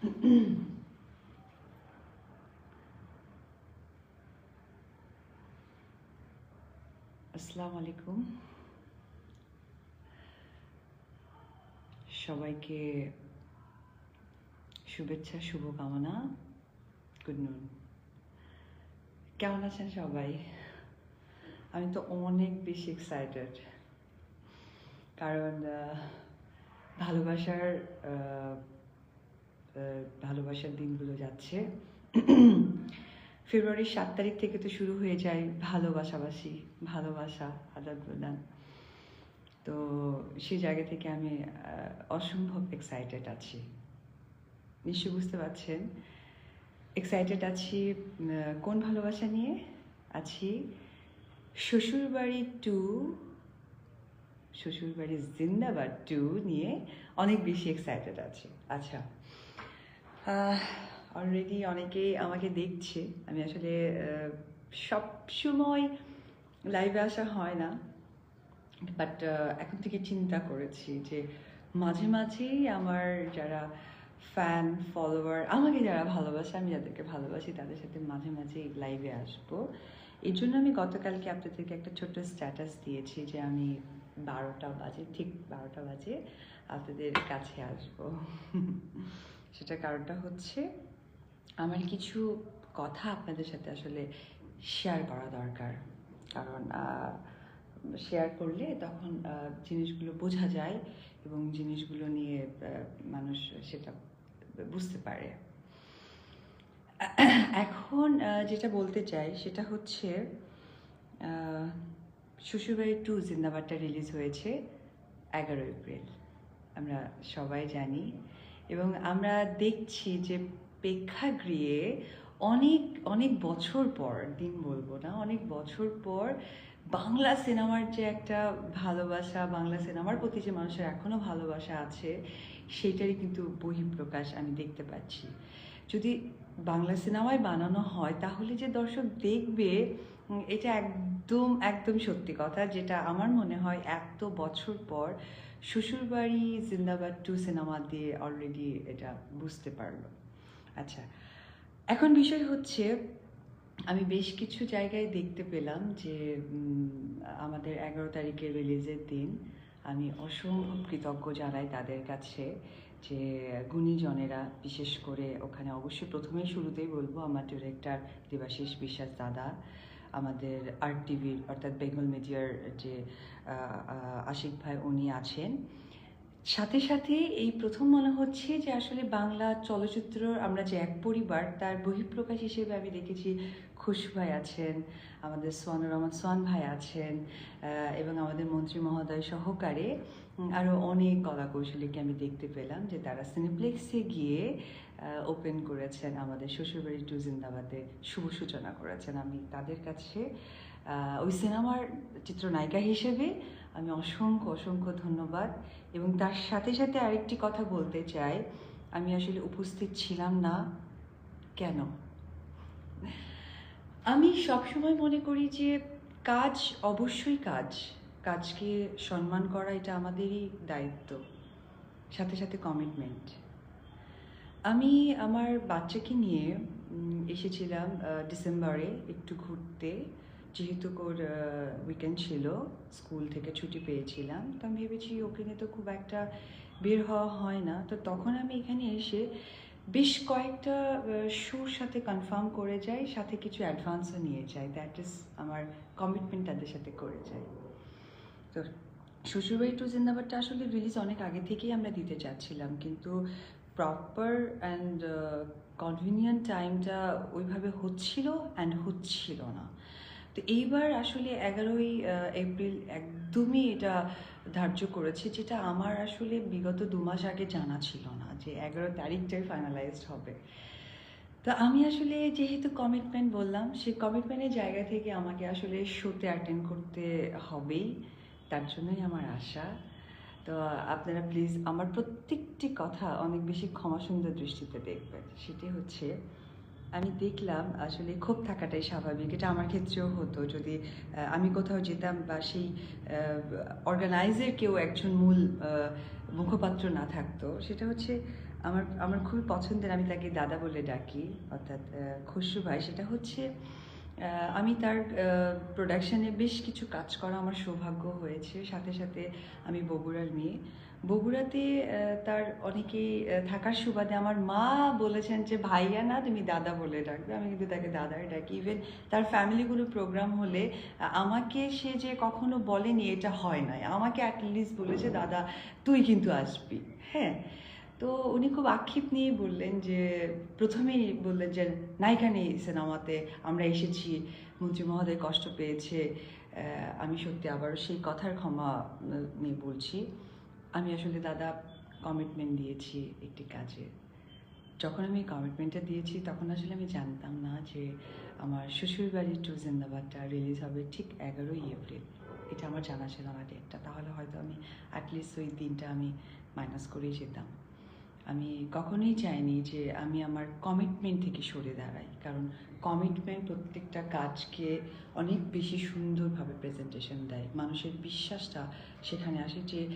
আসসালামু আলাইকুম সবাইকে শুভেচ্ছা, শুভকামনা। গুড নুন কেমন আছেন সবাই? আমি তো অনেক বেশি এক্সাইটেড কারণ ভালোবাসার ভালোবাসার দিনগুলো যাচ্ছে। ফেব্রুয়ারির সাত তারিখ থেকে তো শুরু হয়ে যায় ভালোবাসাবাসি, ভালোবাসা, আদান প্রদান। তো সেই জায়গা থেকে আমি অসম্ভব এক্সাইটেড আছি। নিশ্চয় বুঝতে পারছেন। এক্সাইটেড আছি কোন ভালোবাসা নিয়ে? আছি শ্বশুরবাড়ি টু শ্বশুরবাড়ি জিন্দাবাদ টু নিয়ে অনেক বেশি এক্সাইটেড আছি। আচ্ছা। অলরেডি অনেকেই আমাকে দেখছে। আমি আসলে সব সময় লাইভে আসা হয় না। বাট এখন থেকে চিন্তা করেছি যে মাঝে মাঝেই আমার যারা ফ্যান ফলোয়ার আমাকে যারা ভালোবাসে, আমি যাদেরকে ভালোবাসি, তাদের সাথে মাঝে মাঝে লাইভে আসব। এই জন্য আমি গতকালকে আপনাদেরকে একটা ছোট্ট স্ট্যাটাস দিয়েছি যে আমি বারোটা বাজে, ঠিক বারোটা বাজে আপনাদের কাছে আসব। সেটার কারণটা হচ্ছে আমার কিছু কথা আপনাদের সাথে আসলে শেয়ার করা দরকার। কারণ শেয়ার করলে তখন জিনিসগুলো বোঝা যায় এবং জিনিসগুলো নিয়ে মানুষ সেটা বুঝতে পারে। এখন যেটা বলতে চাই সেটা হচ্ছে শ্বশুরবাড়ি টু জিন্দাবাদটা রিলিজ হয়েছে এগারো এপ্রিল। আমরা সবাই জানি এবং আমরা দেখছি যে প্রেক্ষাগৃহে অনেক অনেক বছর পর, দিন বলব না, অনেক বছর পর বাংলা সিনেমার যে একটা ভালোবাসা, বাংলা সিনেমার প্রতি যে মানুষের এখনও ভালোবাসা আছে সেইটারই কিন্তু বহিঃপ্রকাশ আমি দেখতে পাচ্ছি। যদি বাংলা সিনেমায় বানানো হয়, তাহলে যে দর্শক দেখবে এটা একদম একদম সত্যি কথা, যেটা আমার মনে হয় এত বছর পর শ্বশুরবাড়ি, জিন্দাবাদ টু সিনেমা দিয়ে অলরেডি এটা বুঝতে পারল। আচ্ছা এখন বিষয় হচ্ছে, আমি বেশ কিছু জায়গায় দেখতে পেলাম যে আমাদের এগারো তারিখের রিলিজের দিন, আমি অসম্ভব কৃতজ্ঞ জানাই তাদের কাছে যে, গুণীজনেরা, বিশেষ করে ওখানে অবশ্যই প্রথমেই শুরুতেই বলব, আমার ডিরেক্টর দেবাশিস বিশ্বাস দাদা আমাদের আর টিভির অর্থাৎ বেঙ্গল মিডিয়ার যে আশিক ভাই উনি আছেন। সাথে সাথে এই প্রথম মনে হচ্ছে যে, আসলে বাংলা চলচ্চিত্র, আমরা যে এক পরিবার, তার বহিঃপ্রকাশ হিসেবে আমি দেখেছি খুশ ভাই আছেন, আমাদের সোয়ানুর রহমান সোয়ান ভাই আছেন এবং আমাদের মন্ত্রী মহোদয় সহকারে আরও অনেক কলা কৌশলীকে আমি দেখতে পেলাম যে, তারা সিনেপ্লেক্সে গিয়ে ওপেন করেছেন, আমাদের শ্বশুরবাড়ি টু জিন্দাবাদে শুভ সূচনা করেছেন। আমি তাদের কাছে ওই সিনেমার চিত্রনায়িকা হিসেবে আমি অসংখ্য অসংখ্য ধন্যবাদ। এবং তার সাথে সাথে আরেকটি কথা বলতে চাই, আমি আসলে উপস্থিত ছিলাম না। কেন? আমি সবসময় মনে করি যে কাজ অবশ্যই কাজ। কাজকে সম্মান করা এটা আমাদেরই দায়িত্ব। সাথে সাথে কমিটমেন্ট আমি আমার বাচ্চাকে নিয়ে এসেছিলাম ডিসেম্বরে একটু ঘুরতে। যেহেতু ওর উইকেন্ড ছিল, স্কুল থেকে ছুটি পেয়েছিলাম। তো আমি ভেবেছি ওকে নিয়ে তো খুব একটা বের হওয়া হয় না। তো তখন আমি এখানে এসে বেশ কয়েকটা শোর সাথে কনফার্ম করে যাই, সাথে কিছু অ্যাডভান্সও নিয়ে যাই। দ্যাট ইজ আমার কমিটমেন্ট তাদের সাথে করে যাই। তো শ্বশুরবাড়ি টু জিন্দাবাদটা আসলে রিলিজ অনেক আগে থেকেই আমরা দিতে চাচ্ছিলাম। কিন্তু প্রপার অ্যান্ড কনভিনিয়েন্ট টাইমটা ওইভাবে হচ্ছিল অ্যান্ড হচ্ছিল না। তো এইবার আসলে এগারোই এপ্রিল একদমই এটা ধার্য করেছে, যেটা আমার আসলে বিগত দু মাস আগে জানা ছিল না যে এগারো তারিখটাই ফাইনালাইজড হবে। তো আমি আসলে যেহেতু কমিটমেন্ট বললাম, সেই কমিটমেন্টের জায়গা থেকে আমাকে আসলে শোতে অ্যাটেন্ড করতে হবেই, তার জন্যই আমার আশা। তো আপনারা প্লিজ আমার প্রত্যেকটি কথা অনেক বেশি ক্ষমা সুন্দর দৃষ্টিতে দেখবেন। সেটি হচ্ছে, আমি দেখলাম আসলে ক্ষোভ থাকাটাই স্বাভাবিক। এটা আমার ক্ষেত্রেও হতো। যদি আমি কোথাও যেতাম বা সেই অর্গানাইজের কেউ একজন মূল মুখপাত্র না থাকতো, সেটা হচ্ছে আমার আমার খুবই পছন্দের আমি তাকে দাদা বলে ডাকি, অর্থাৎ খসরু ভাই। সেটা হচ্ছে আমি তার প্রোডাকশনে বেশ কিছু কাজ করা আমার সৌভাগ্য হয়েছে। সাথে সাথে আমি বগুড়ার মেয়ে। বগুড়াতে তার অনেকেই থাকার সুবাদে আমার মা বলেছেন যে, ভাইয়া না, তুমি দাদা বলে ডাকবে। আমি কিন্তু তাকে দাদাই ডাকি। ইভেন তার ফ্যামিলিগুলো প্রোগ্রাম হলে আমাকে সে যে কখনো বলেনি, এটা হয় নাই। আমাকে অ্যাটলিস্ট বলেছে, দাদা, তুই কিন্তু আসবি। হ্যাঁ? তো উনি খুব আক্ষেপ নিয়ে বললেন যে, প্রথমেই বললেন যে, নায়িকা নেই সিনেমাতে, আমরা এসেছি, মন্ত্রী মহোদয় কষ্ট পেয়েছে আমি সত্যি আবার সেই কথার ক্ষমা নিয়ে বলছি। আমি আসলে দাদা কমিটমেন্ট দিয়েছি একটি কাজে। যখন আমি কমিটমেন্টটা দিয়েছি, তখন আসলে আমি জানতাম না যে, আমার শ্বশুরবাড়ির টু জিন্দাবাদটা রিলিজ হবে ঠিক এগারোই এপ্রিল। এটা আমার জানা ছিল না ডেটটা তাহলে হয়তো আমি অ্যাটলিস্ট ওই দিনটা আমি মাইনাস করেই যেতাম। আমি কখনোই চাইনি যে আমি আমার কমিটমেন্ট থেকে সরে দাঁড়াই। কারণ কমিটমেন্ট প্রত্যেকটা কাজকে অনেক বেশি সুন্দরভাবে প্রেজেন্টেশন দেয়। মানুষের বিশ্বাসটা সেখানে আসে যে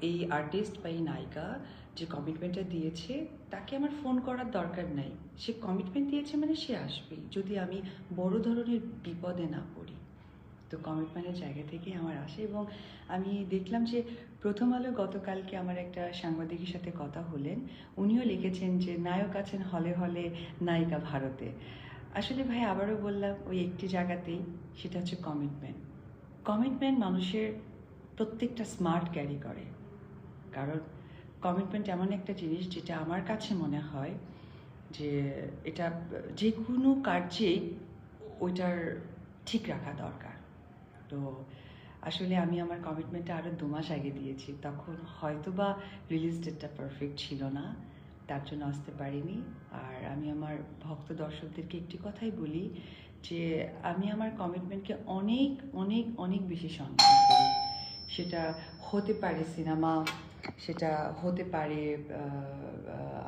এই আর্টিস্ট বা এই নায়িকা যে কমিটমেন্টটা দিয়েছে, তাকে আমার ফোন করার দরকার নাই। সে কমিটমেন্ট দিয়েছে মানে সে আসবেই। যদি আমি বড় ধরনের বিপদে না পড়ি। তো কমিটমেন্টের জায়গা থেকে আমার আসে এবং আমি দেখলাম যে প্রথম আলো গতকালকে আমার একটা সাংবাদিকের সাথে কথা হলেন। উনিও লিখেছেন যে, নায়ক আছেন হলে হলে নায়িকা ভারতে। আসলে ভাই, আবারও বললাম, ওই একটি জায়গাতেই সেটা হচ্ছে কমিটমেন্ট কমিটমেন্ট মানুষের প্রত্যেকটা স্মার্ট ক্যারি করে। কারণ কমিটমেন্ট এমন একটা জিনিস যেটা আমার কাছে মনে হয় যে, এটা যে কোনো কার্যেই ওইটার ঠিক রাখা দরকার। তো আসলে আমি আমার কমিটমেন্টটা আরও দু মাস আগে দিয়েছি। তখন হয়তো বা রিলিজ ডেটটা পারফেক্ট ছিল না তার জন্য আসতে পারিনি। আর আমি আমার ভক্ত দর্শকদেরকে একটি কথাই বলি যে আমি আমার কমিটমেন্টকে অনেক অনেক অনেক বেশি সম্মান করি। সেটা হতে পারে সিনেমা সেটা হতে পারে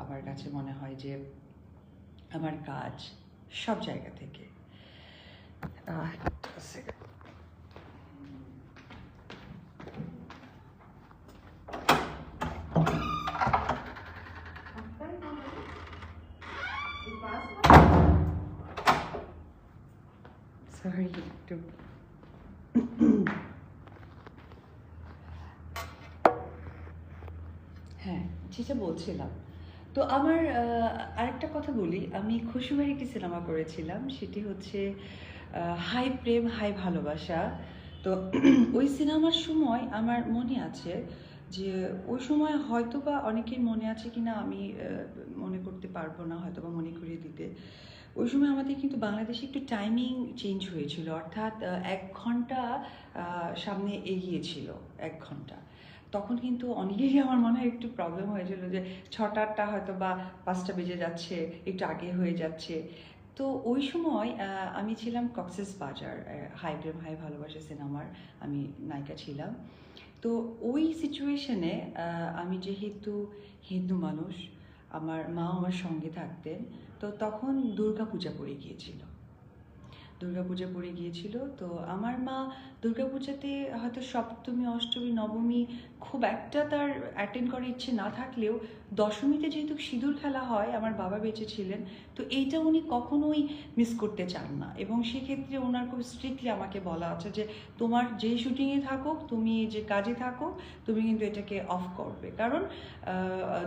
আমার কাছে মনে হয় যে আমার কাজ সব জায়গা থেকে। আহ, একটা second। সরি একটু হ্যাঁ যেটা বলছিলাম। তো আমার আরেকটা কথা বলি। আমি খুশিবাড়ি একটি সিনেমা করেছিলাম, সেটি হচ্ছে হাই প্রেম, হাই ভালোবাসা। তো ওই সিনেমার সময় আমার মনে আছে যে, ওই সময় হয়তো বা অনেকের মনে আছে কিনা আমি মনে করতে পারব না হয়তো বা মনে করিয়ে দিতে। ওই সময় আমাদের কিন্তু বাংলাদেশে একটু টাইমিং চেঞ্জ হয়েছিল। অর্থাৎ এক ঘণ্টা সামনে এগিয়েছিল এক ঘণ্টা। তখন কিন্তু অনেকেই আমার মনে হয় একটু প্রবলেম হয়েছিল যে ছটারটা হয়তো বা পাঁচটা বেজে যাচ্ছে, একটু আগে হয়ে যাচ্ছে। তো ওই সময় আমি ছিলাম কক্সেস বাজার হাই প্রেম, হাই ভালোবাসা সিনেমার আমি নায়িকা ছিলাম। তো ওই সিচুয়েশনে আমি যেহেতু হিন্দু মানুষ, আমার মা আমার সঙ্গে থাকতেন, তো তখন দুর্গা পূজা পড়ে গিয়েছিল। দুর্গা পূজা পড়ে গিয়েছিল। তো আমার মা দুর্গা পূজাতে হয়তো সপ্তমী, অষ্টমী, নবমী খুব একটা তার অ্যাটেন্ড করার ইচ্ছে না থাকলেও দশমীতে যেহেতু সিঁদুর খেলা হয়, আমার বাবা বেঁচে ছিলেন, তো এইটা উনি কখনোই মিস করতে চান না। এবং সেক্ষেত্রে ওনার খুব স্ট্রিক্টলি আমাকে বলা আছে যে, তোমার যেই শুটিংয়ে থাকো তুমি যে কাজে থাকো তুমি কিন্তু এটাকে অফ করবে। কারণ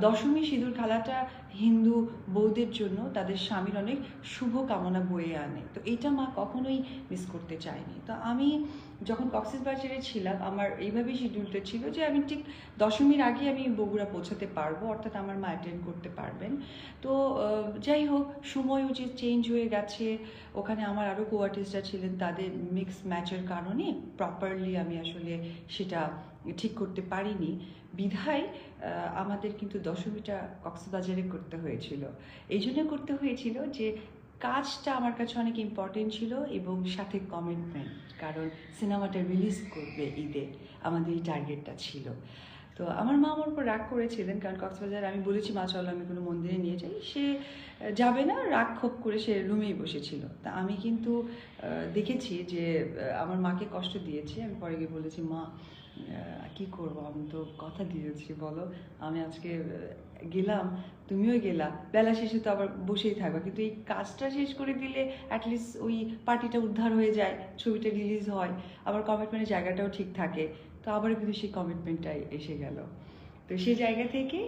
দশমী সিঁদুর খেলাটা হিন্দু বৌদের জন্য তাদের স্বামীর অনেক শুভ কামনা বয়ে আনে। তো এটা মা কখনোই মিস করতে চায়নি। তো আমি যখন কক্সেস বাজারে ছিলাম, আমার এইভাবেই শিডিউলটা ছিল যে আমি ঠিক দশমীর আগে আমি বগুড়া পৌঁছাতে পারব, অর্থাৎ আমার মা অ্যাটেন্ড করতে পারবেন। তো যাই হোক, সময়ও যে চেঞ্জ হয়ে গেছে, ওখানে আমার আরও কো আর্টিস্টরা ছিলেন, তাদের মিক্স ম্যাচের কারণে প্রপারলি আমি আসলে সেটা ঠিক করতে পারিনি। বিধায় আমাদের কিন্তু দশমীটা কক্সবাজারে করতে হয়েছিল। এই জন্য করতে হয়েছিল যে কাজটা আমার কাছে অনেক ইম্পর্টেন্ট ছিল এবং সাথে কমিটমেন্ট কারণ সিনেমাটা রিলিজ করবে ঈদে, আমাদের এই টার্গেটটা ছিল। তো আমার মা আমার উপর রাগ করেছিলেন, কারণ কক্সবাজার আমি বলেছি, মা, চলো, আমি কোনো মন্দিরে নিয়ে যাই। সে যাবে না, রাগ ক্ষোভ করে সে রুমেই বসেছিল। তা আমি কিন্তু দেখেছি যে আমার মাকে কষ্ট দিয়েছে। আমি পরে গিয়ে বলেছি, মা কি করব? আমি তো কথা দিয়েছি, বলো। আমি আজকে গেলাম, তুমিও গেলা। বেলা শেষে তো আবার বসেই থাকবা। কিন্তু এই কাজটা শেষ করে দিলে অ্যাটলিস্ট ওই পার্টিটা উদ্ধার হয়ে যায়, ছবিটা রিলিজ হয়। আবার কমিটমেন্টের জায়গাটাও ঠিক থাকে। তো আবারও কিন্তু সেই কমিটমেন্টটাই এসে গেল। তো সেই জায়গা থেকে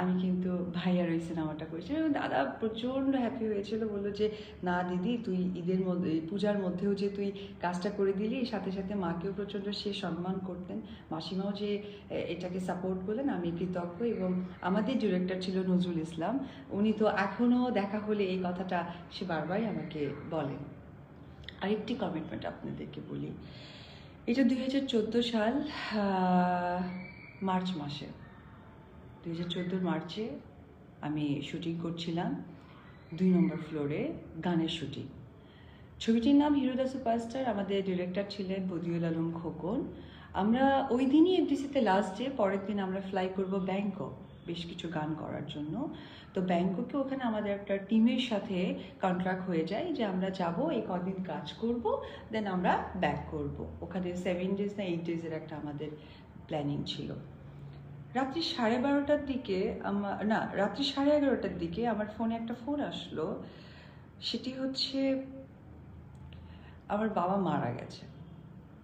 আমি কিন্তু ভাইয়ার ওই সিনেমাটা করেছি। দাদা প্রচণ্ড হ্যাপি হয়েছিল, বলল যে, না দিদি, তুই ঈদের মধ্যে পূজার মধ্যেও যে তুই কাজটা করে দিলি, সাথে সাথে মাকেও প্রচণ্ড সে সম্মান করতেন। মাসিমাও যে এটাকে সাপোর্ট করলেন, আমি কৃতজ্ঞ এবং আমাদের ডিরেক্টর ছিল নজরুল ইসলাম। উনি তো এখনও দেখা হলে এই কথাটা সে বারবারই আমাকে বলেন। আরেকটি কমিটমেন্ট আপনাদেরকে বলি। এটা দুই হাজার চোদ্দ সাল মার্চ মাসে। দুই হাজার চোদ্দোর মার্চে আমি শুটিং করছিলাম দুই নম্বর ফ্লোরে গানের শুটিং। ছবিটির নাম হিরোদা সুপারস্টার, আমাদের ডিরেক্টর ছিলেন বদিউল আলম খোকন। আমরা ওই দিনই এফডিসিতে লাস্ট ডে পরের দিন আমরা ফ্লাই করব ব্যাংকক বেশ কিছু গান করার জন্য। তো ব্যাংককে ওখানে আমাদের একটা টিমের সাথে কন্ট্রাক্ট হয়ে যায় যে আমরা যাব, এই কদিন কাজ করব দেন আমরা ব্যাক করব। ওখানে সেভেন ডেজ না এইট ডেজের একটা আমাদের প্ল্যানিং ছিল। রাত্রি সাড়ে বারোটার দিকে আমার না, রাত্রি সাড়ে এগারোটার দিকে আমার ফোনে একটা ফোন আসলো। সেটি হচ্ছে আমার বাবা মারা গেছে।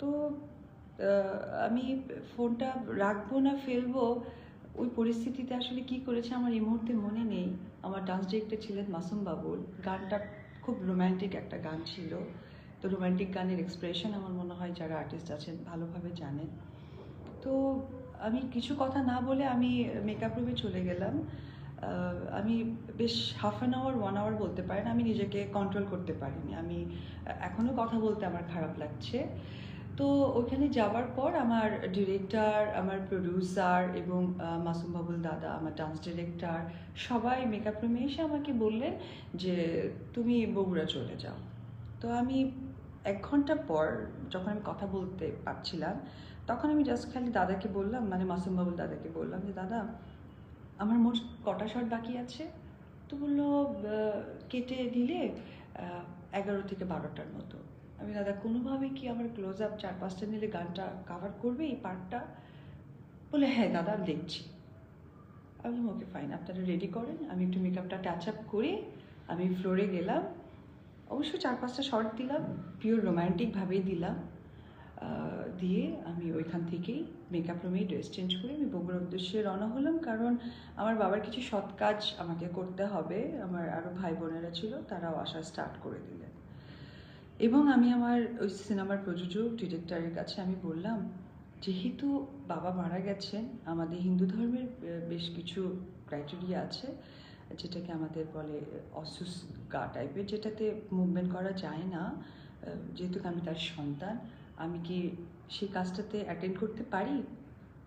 তো আমি ফোনটা রাখব না, ফেলব, ওই পরিস্থিতিতে আসলে কি করেছে আমার এই মুহূর্তে মনে নেই। আমার ডান্স ডিরেক্টর ছিলেন মাসুম বাবুল গানটা খুব রোম্যান্টিক একটা গান ছিল। তো রোম্যান্টিক গানের এক্সপ্রেশন আমার মনে হয় যারা আর্টিস্ট আছেন ভালোভাবে জানেন। তো আমি কিছু কথা না বলে আমি মেকআপ রুমে চলে গেলাম। আমি বেশ half an hour one hour বলতে পারেন, আমি নিজেকে কন্ট্রোল করতে পারিনি। আমি এখনও কথা বলতে আমার খারাপ লাগছে। তো ওখানে যাওয়ার পর আমার ডিরেক্টর আমার প্রডিউসার এবং মাসুম বাবুল দাদা, আমার ডান্স ডিরেক্টর সবাই মেকআপ রুমে এসে আমাকে বললেন যে, তুমি বগুড়া চলে যাও। তো আমি এক ঘণ্টা পর যখন আমি কথা বলতে পারছিলাম তখন আমি জাস্ট খালি দাদাকে বললাম মানে মাসুম বাবুল দাদাকে বললাম যে, দাদা, আমার মোট কটা শট বাকি আছে? তো বলল কেটে দিলে এগারো থেকে বারোটার মতো। আমি, দাদা, কোনোভাবে কি আমার ক্লোজ আপ চার পাঁচটা নিলে গানটা কাভার করবে এই পার্টটা বলে হ্যাঁ দাদা দেখছি। আমি বললাম ওকে ফাইন আপনারা রেডি করেন। আমি একটু মেকআপটা টাচ আপ করে আমি ফ্লোরে গেলাম। অবশ্য চার পাঁচটা শর্ট দিলাম পিওর রোম্যান্টিকভাবেই দিলাম। দিয়ে আমি ওইখান থেকেই মেকআপ রুমেই ড্রেস চেঞ্জ করে আমি বগুড়ার উদ্দেশ্যে রওনা হলাম। কারণ আমার বাবার কিছু সৎ কাজ আমাকে করতে হবে। আমার আরও ভাই বোনেরা ছিল, তারাও আসা স্টার্ট করে দিলেন। এবং আমি আমার ওই সিনেমার প্রযোজক ডিরেক্টরের কাছে আমি বললাম, যেহেতু বাবা মারা গেছেন, আমাদের হিন্দু ধর্মের বেশ কিছু ক্রাইটেরিয়া আছে, যেটাকে আমাদের বলে অসুস গা টাইপের যেটাতে মুভমেন্ট করা যায় না। যেহেতু আমি তার সন্তান, আমি কি সেই কাজটাতে অ্যাটেন্ড করতে পারি?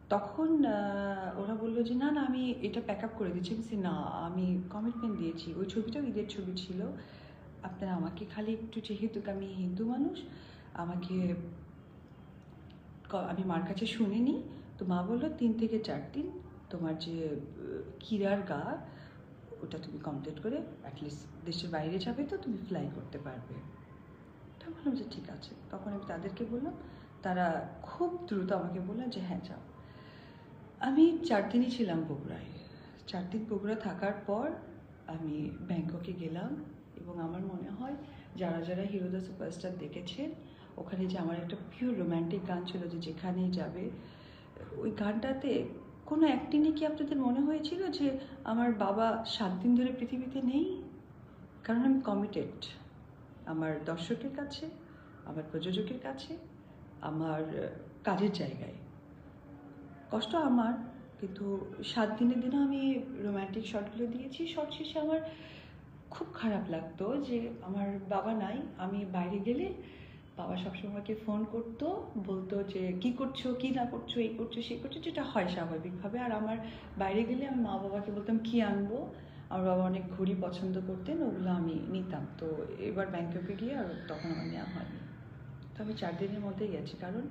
তখন ওরা বলল যে, না না, আমি এটা প্যাক আপ করে দিচ্ছি। আমি না, আমি কমিটমেন্ট দিয়েছি। ওই ছবিটাও ঈদের ছবি ছিল। আপনারা আমাকে খালি একটু, যেহেতু আমি হিন্দু মানুষ, আমাকে আমি মার কাছে শুনিনি। তো মা বলল, তিন থেকে চার দিন তোমার যে কিরার গা, ওটা তুমি কমপ্লিট করে অ্যাটলিস্ট দেশের বাইরে যাবে তো তুমি ফ্লাই করতে পারবে। তা বললাম যে, ঠিক আছে। তখন আমি তাদেরকে বললাম তারা খুব দ্রুত আমাকে বললেন যে হ্যাঁ যাও। আমি চার দিনই ছিলাম বগুড়ায়। চার দিন বগুড়া থাকার পর আমি ব্যাংককে গেলাম এবং আমার মনে হয় যারা যারা হিরো দ্য সুপারস্টার দেখেছেন ওখানে যে আমার একটা পিওর রোম্যান্টিক গান ছিল যে, যেখানেই যাবে। ওই গানটাতে কোনো অ্যাক্টিংয়ে কি আপনাদের মনে হয়েছিল যে, আমার বাবা সাত দিন ধরে পৃথিবীতে নেই? কারণ আমি কমিটেড আমার দর্শকের কাছে, আমার প্রযোজকের কাছে আমার কাজের জায়গায়। কষ্ট আমার, কিন্তু সাত দিনের দিনও আমি রোম্যান্টিক শটগুলো দিয়েছি। শট শেষে আমার খুব খারাপ লাগতো যে আমার বাবা নাই, আমি বাইরে গেলে বাবা সবসময় আমাকে ফোন করতো, বলতো যে কি করছ, কি না করছ, এই করছ, সেই করছ, যেটা হয় স্বাভাবিকভাবে। আর আমার বাইরে গেলে আমি মা বাবাকে বলতাম, কি আনব? আমার বাবা অনেক ঘড়ি পছন্দ করতেন, ওগুলো আমি নিতাম। তো এবার ব্যাংককে গিয়ে আর তখন আমার নেওয়া হয়নি। তো আমি চার দিনের মধ্যেই গেছি, কারণ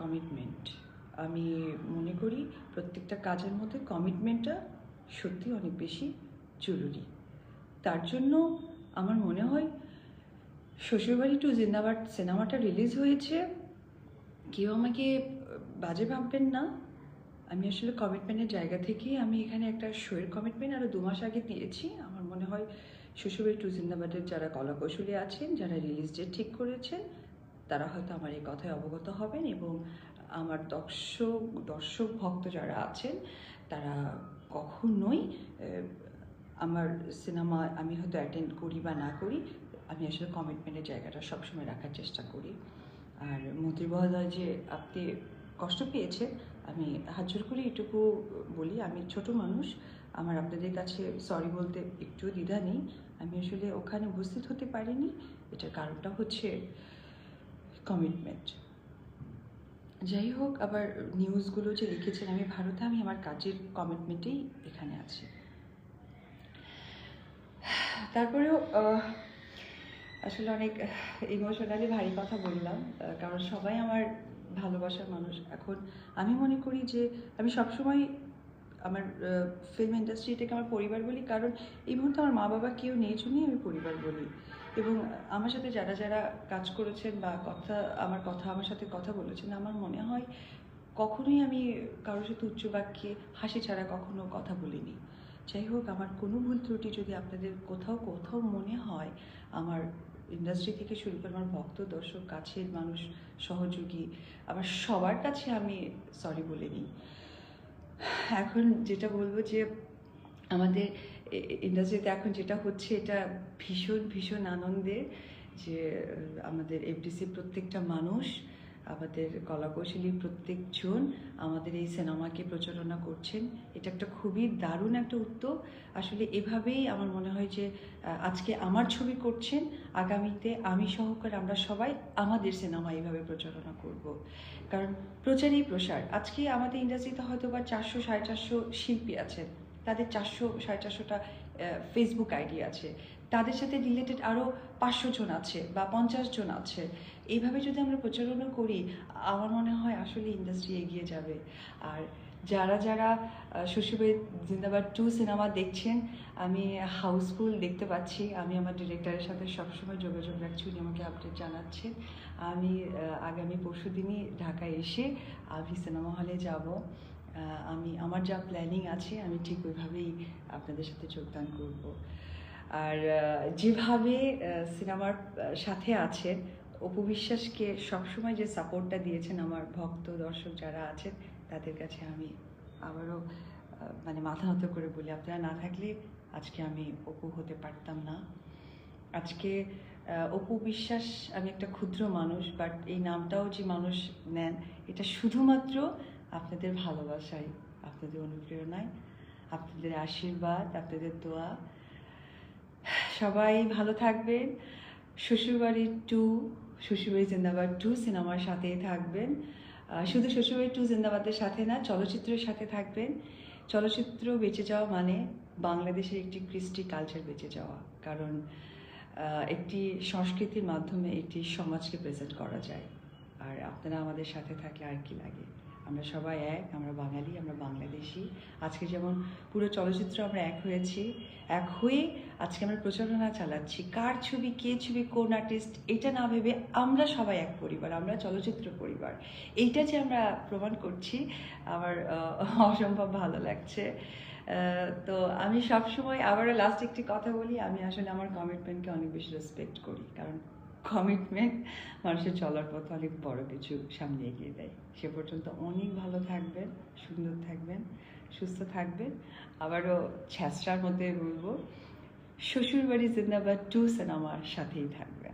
কমিটমেন্ট আমি মনে করি প্রত্যেকটা কাজের মধ্যে কমিটমেন্টটা সত্যি অনেক বেশি জরুরি। তার জন্য আমার মনে হয় শ্বশুরবাড়ি টু জিন্দাবাদ সিনেমাটা রিলিজ হয়েছে। কেউ আমাকে বাজে ভাববেন না। আমি আসলে কমিটমেন্টের জায়গা থেকেই আমি এখানে একটা শোয়ের কমিটমেন্ট আরও দু মাস আগে দিয়েছি। আমার মনে হয় শ্বশুরবাড়ি টু জিন্দাবাদের যারা কলাকৌশলী আছেন, যারা রিলিজ ডেট ঠিক করেছেন তারা হয়তো আমার এই কথায় অবগত হবেন এবং আমার দর্শক দর্শক ভক্ত যারা আছেন, তারা কখনোই আমার সিনেমা আমি হয়তো অ্যাটেন্ড করি বা না করি, আমি আসলে কমিটমেন্টের জায়গাটা সবসময় রাখার চেষ্টা করি। আর মন্ত্রী মহোদয় যে আপনি কষ্ট পেয়েছেন, আমি হাত জোর করে এটুকু বলি, আমি ছোট মানুষ, আমার আপনাদের কাছে সরি বলতে একটু দ্বিধা নেই, আমি আসলে ওখানে উপস্থিত হতে পারিনি, এটার কারণটা হচ্ছে কমিটমেন্ট যাই হোক, আবার নিউজগুলো যে লিখেছেন আমি ভারতে, আমি আমার কাজের কমিটমেন্টেই এখানে আছি। তারপরেও আসলে অনেক ইমোশনালি ভারী কথা বললাম কারণ সবাই আমার ভালোবাসার মানুষ। এখন আমি মনে করি যে, আমি সবসময় আমার ফিল্ম ইন্ডাস্ট্রিটাকে আমার পরিবার বলি, কারণ এই মুহূর্তে আমার মা বাবা কেউ নেই জন্যই আমি পরিবার বলি। এবং আমার সাথে যারা যারা কাজ করেছেন বা কথা, আমার কথা, আমার সাথে কথা বলেছেন, আমার মনে হয় কখনোই আমি কারোর সাথে উচ্চ বাক্যে, হাসি ছাড়া কখনো কথা বলিনি। যাই হোক, আমার কোনো ভুল ত্রুটি যদি আপনাদের কোথাও কোথাও মনে হয়, আমার ইন্ডাস্ট্রি থেকে শুরু করে আমার ভক্ত, দর্শক, কাছের মানুষ, সহযোগী, আমার সবার কাছে আমি সরি বলে নিই এখন যেটা বলব যে আমাদের ইন্ডাস্ট্রিতে এখন যেটা হচ্ছে এটা ভীষণ ভীষণ আনন্দের যে আমাদের এফডিসি প্রত্যেকটা মানুষ, আমাদের কলাকৌশলী প্রত্যেকজন আমাদের এই সিনেমাকে প্রচারণা করছেন। এটা একটা খুবই দারুণ একটা উদ্যোগ। আসলে এভাবেই আমার মনে হয় যে আজকে আমার ছবি করছেন, আগামীতে আমি সহকারে আমরা সবাই আমাদের সিনেমা এইভাবে প্রচারণা করব। কারণ প্রচারই প্রসার। আজকে আমাদের ইন্ডাস্ট্রিতে হয়তো বা চারশো, সাড়ে চারশো শিল্পী আছেন। তাদের চারশো সাড়ে চারশোটা ফেসবুক আইডি আছে। তাদের সাথে রিলেটেড আরও পাঁচশো জন আছে বা পঞ্চাশ জন আছে। এইভাবে যদি আমরা প্রচারণা করি আমার মনে হয় আসলে ইন্ডাস্ট্রি এগিয়ে যাবে। আর যারা যারা আহ, শ্বশুরবাড়ি জিন্দাবাদ টু সিনেমা দেখছেন আমি হাউসফুল দেখতে পাচ্ছি। আমি আমার ডিরেক্টরের সাথে সবসময় যোগাযোগ রাখছি উনি আমাকে আপডেট জানাচ্ছেন। আমি আগামী পরশু দিনই ঢাকায় এসে আমি সিনেমা হলে যাব। আমি, আমার যা প্ল্যানিং আছে, আমি ঠিক ওইভাবেই আপনাদের সাথে যোগদান করব। আর যেভাবে সিনেমার সাথে আছেন, অপু বিশ্বাসকে সবসময় যে সাপোর্টটা দিয়েছেন আমার ভক্ত, দর্শক যারা আছেন, তাদের কাছে আমি আবারও মানে মাথা নত করে বলি, আপনারা না থাকলে আজকে আমি অপু হতে পারতাম না। আজকে অপু বিশ্বাস, আমি একটা ক্ষুদ্র মানুষ বাট এই নামটাও যে মানুষ নেন, এটা শুধুমাত্র আপনাদের ভালোবাসায় আপনাদের অনুপ্রেরণায় আপনাদের আশীর্বাদ, আপনাদের দোয়া। সবাই ভালো থাকবেন। শ্বশুরবাড়ি টু, শ্বশুরবাড়ি জিন্দাবাদ টু সিনেমার সাথেই থাকবেন। শুধু শ্বশুরবাড়ি টু জিন্দাবাদের সাথে না, চলচ্চিত্রের সাথে থাকবেন। চলচ্চিত্র বেঁচে যাওয়া মানে বাংলাদেশের একটি কৃষ্টি কালচার বেঁচে যাওয়া। কারণ একটি সংস্কৃতির মাধ্যমে একটি সমাজকে প্রেজেন্ট করা যায়। আর আপনারা আমাদের সাথে থাকলে আর কি লাগে? আমরা সবাই এক, আমরা বাঙালি, আমরা বাংলাদেশি। আজকে যেমন পুরো চলচ্চিত্র আমরা এক হয়েছি, এক হয়ে আজকে আমরা প্রচারণা চালাচ্ছি। কার ছবি, কে ছবি, কোন আর্টিস্ট এটা না ভেবে আমরা সবাই এক পরিবার, আমরা চলচ্চিত্র পরিবার। এইটা যে আমরা প্রমাণ করছি, আমার অসম্ভব ভালো লাগছে। তো আমি সবসময় আবারও লাস্ট একটি কথা বলি, আমি আসলে আমার কমিটমেন্টকে অনেক বেশি রেসপেক্ট করি। কারণ কমিটমেন্ট মানুষের চলার পথে অনেক বড় কিছু সামনে এগিয়ে দেয়। সে পর্যন্ত অনেক ভালো থাকবেন, সুন্দর থাকবেন, সুস্থ থাকবেন। আবারও ছ্যাঁচড়ার মধ্যে বলব, শ্বশুরবাড়ি জিন্দাবাদ টু সিনেমার সাথেই থাকবেন।